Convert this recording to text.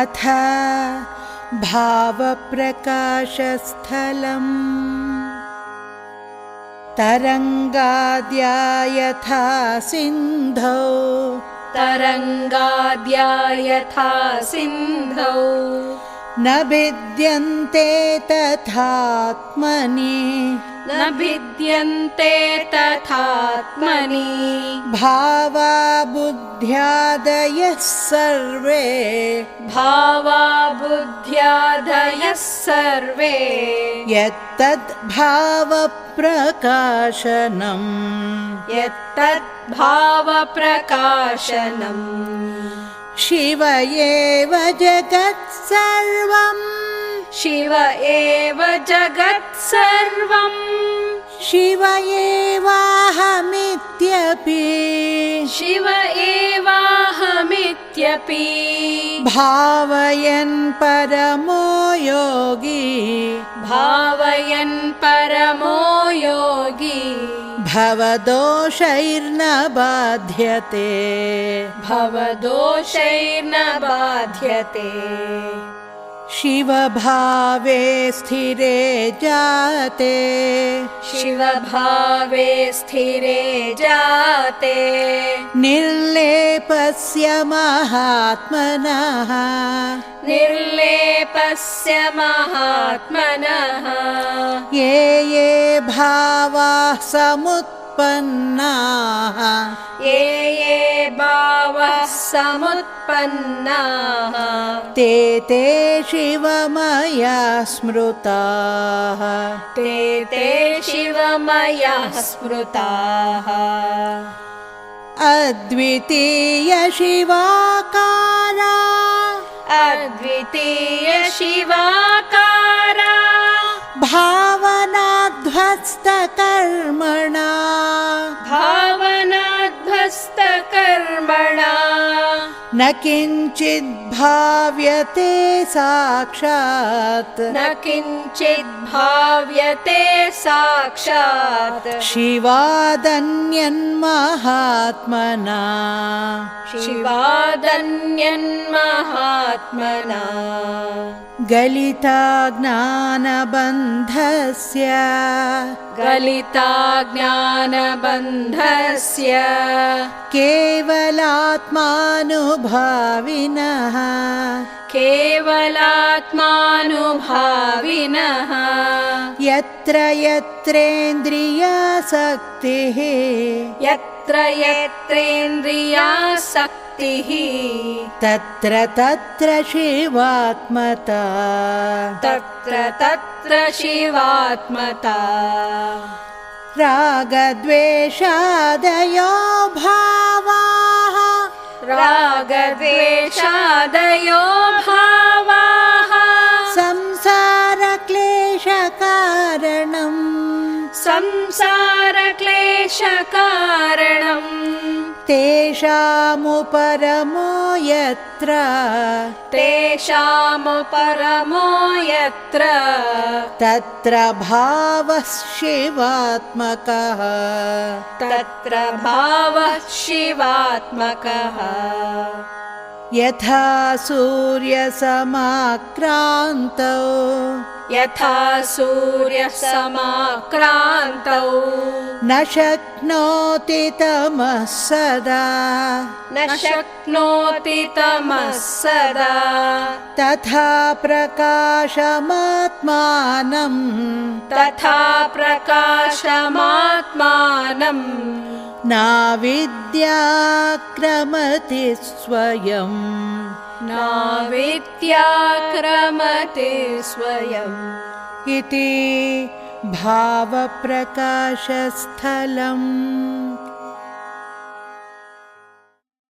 अथ भावप्रकाशस्थलम्। तरङ्गाद्या यथा सिन्धौ। तरङ्गाद्या यथा सिन्धौ न भिद्यन्ते तथात्मनि न भिद्यन्ते तथात्मनि। भावा बुद्ध्यादयः सर्वे। भावा बुद्ध्यादयः सर्वे यत्तद्भावप्रकाशनम् यत्तद्भावप्रकाशनम् शिव एव जगत् सर्वम्। शिव एव जगत् सर्वम्। शिव एवाहमित्यपि। शिव एवाहमित्यपि। भावयन् परमो योगी। भावयन् परमो भवदोषैर्न बाध्यते। भवदोषैर्न बाध्यते। शिवभावे स्थिरे जाते। शिवभावे स्थिरे जाते। निर्लेपस्य महात्मनः निर्लेपस्य महात्मनः। ये ये भावाः समुत्पन्नाः। ये ये भावः समुत्पन्नाः। ते ते शिवमया स्मृताः। ते ते शिवमयः स्मृताः। अद्वितीयशिवाकारा अद्वितीयशिवाकारा भावनाध्वस्तकर्मणा भा भावनाध्वस्तकर्मणा न किञ्चिद् भाव्यते साक्षात्। न किञ्चित् भाव्यते साक्षात्। शिवादन्यन्महात्मना। शिवादन्यन्महात्मना गलिता ज्ञानबन्धस्य गलिता ज्ञानबन्धस्य केवलात्मानुभाविनः। केवलात्मानुभाविनः। यत्र यत्रेन्द्रियासक्तिः। यत्र यत्रेन्द्रियासक्तिः तत्र तत्र शिवात्मता। तत्र तत्र शिवात्मता। रागद्वेषादयो भावाः। रागद्वेषादयो भावाः संसारक्लेशकारणम्। तेषामुपरमो यत्र। तेषामुपरमो यत्र तत्र भावः शिवात्मकः तत्र भावः शिवात्मकः यथा सूर्यसमाक्रान्तौ। यथा सूर्यः समाक्रान्तौ न शक्नोति तमः सदा। न शक्नोति तमः सदा। तथा प्रकाशमात्मानम्। तथा प्रकाशमात्मानम् नाविद्याक्रमति स्वयम् नाविद्याक्रमते स्वयम् इति भावप्रकाशस्थलम्